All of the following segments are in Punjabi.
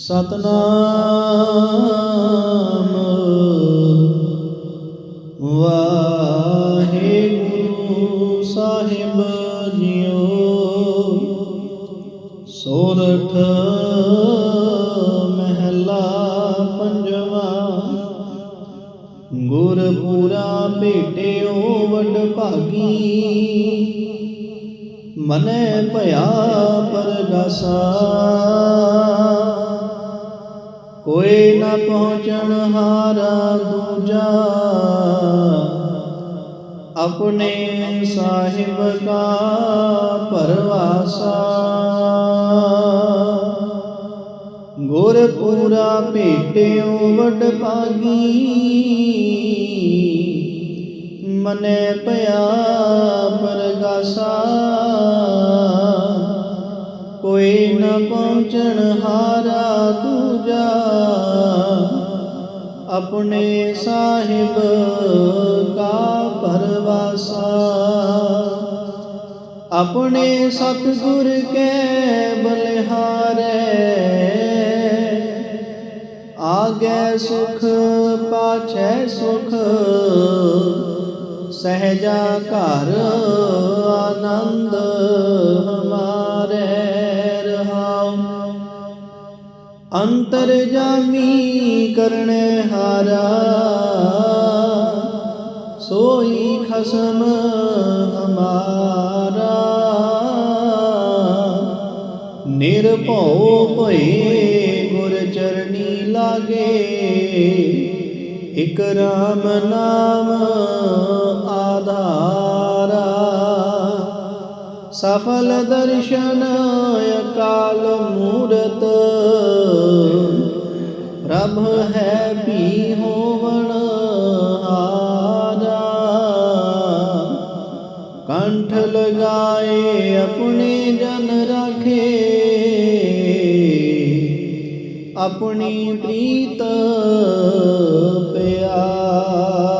ਸਤਨਾਮ। ਵਾਹਿਗੁਰੂ ਸਾਹਿਬ ਜੀਓ। ਸੋਰਠ ਮਹਿਲਾ ਪੰਜਵਾ। ਗੁਰਪੂਰਾ ਭੇਟਿਓ ਵੱਡ ਭਾਗੀ। ਮਨੈ ਭਇਆ ਪਰਗਾਸਾ। ਕੋਈ ਨਾ ਪਹੁੰਚਣ ਹਾਰਾ ਦੂਜਾ। ਆਪਣੇ ਸਾਹਿਬ ਕਾ ਪਰਵਾਸਾ। ਗੁਰ ਪੂਰਾ ਭੇਟਿਓ ਵਡ ਭਾਗੀ। ਮਨੇ ਪਿਆ ਪਰਗਾਸਾ। ਕੋਈ ਨ ਪਹੁੰਚਣ ਹਾਰਾ ਦੂਜਾ। ਆਪਣੇ ਸਾਹਿਬ ਕਾ ਪਰਵਾਸਾ। ਆਪਣੇ ਸਤਿਗੁਰ ਕੇ ਬਲਿਹਾਰੇ। ਆਗੇ ਸੁਖ, ਪਾਛੈ ਸੁਖ। ਸਹਜਾ ਘਰ ਆਨੰਦ। ਅੰਤਰ ਜਾਮੀ ਕਰਨੇ ਹਾਰਾ, ਸੋਈ ਖਸਮ ਹਮਾਰਾ ਨਿਰਭਉ ਭਏ ਗੁਰ ਚਰਣੀ ਲਾਗੇ, ਇਕ ਰਾਮ ਨਾਮ ਆਧਾਰਾ। ਸਫਲ ਦਰਸ਼ਨ ਅਕਾਲ ਮੂਰਤ। ਪ੍ਰਭ ਹੈ ਪੀ ਹੋਵਣ ਹਾਰਾ ਕੰਠ ਲਗਾਏ ਆਪਣੇ ਜਨ ਰਾਖੇ। ਆਪਣੀ ਪ੍ਰੀਤ ਪਿਆਰਾ।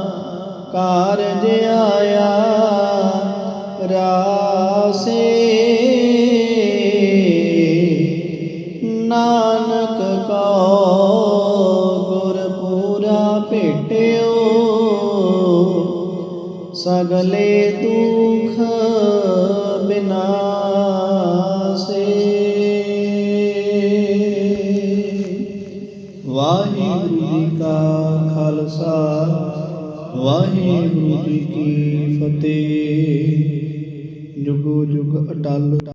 ਕਾਰਜ ਆਇਆ, ਰਾਸੇ ਨਾਨਕ ਕਉ ਗੁਰ ਪੂਰਾ ਭੇਟਿਓ, ਸਗਲੇ ਦੁਖ ਬਿਨਾਸੇ। ਵਾਹਿਗੁਰੂ ਜੀ ਕਾ ਖਾਲਸਾ। ਵਾਹਿਗੁਰੂ ਜੀ ਕੀ ਫਤਿਹ। ਜੁਗੋ ਜੁਗ ਅਟਲ